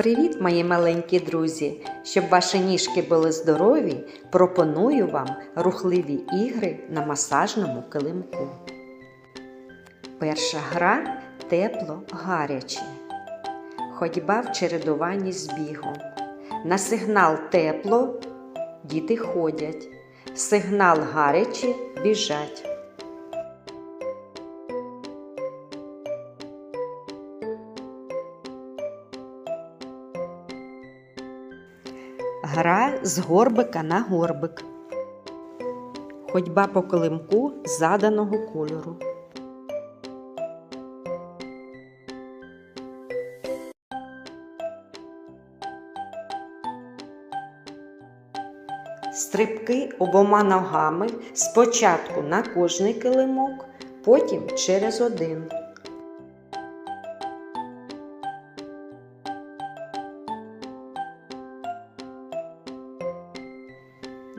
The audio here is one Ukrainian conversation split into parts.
Привіт, мої маленькі друзі! Щоб ваші ніжки були здорові, пропоную вам рухливі ігри на масажному килимку. Перша гра тепло гаряче. Ходьба в чередуванні з бігом. На сигнал тепло діти ходять. Сигнал гаряче біжать. Гра з горбика на горбик. Ходьба по килимку заданого кольору. Стрибки обома ногами спочатку на кожний килимок, потім через один.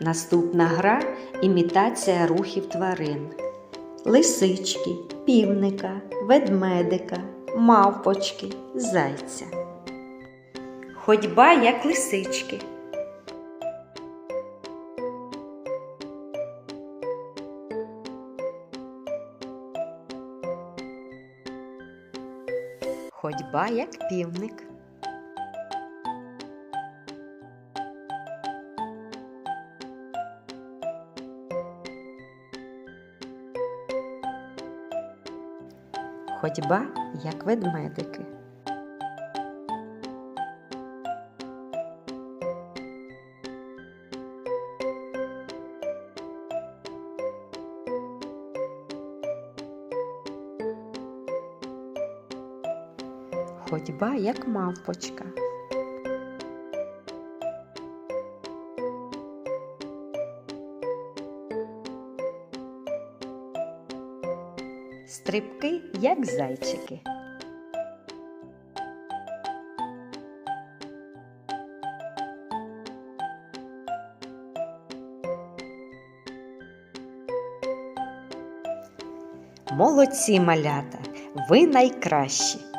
Наступна гра імітація рухів тварин. Лисички, півника, ведмедика, мавпочки, зайця. Ходьба як лисички. Ходьба як півник. Ходьба як ведмедики. Ходьба як мавпочка. Стрибки як зайчики. Молодці малята, ви найкращі.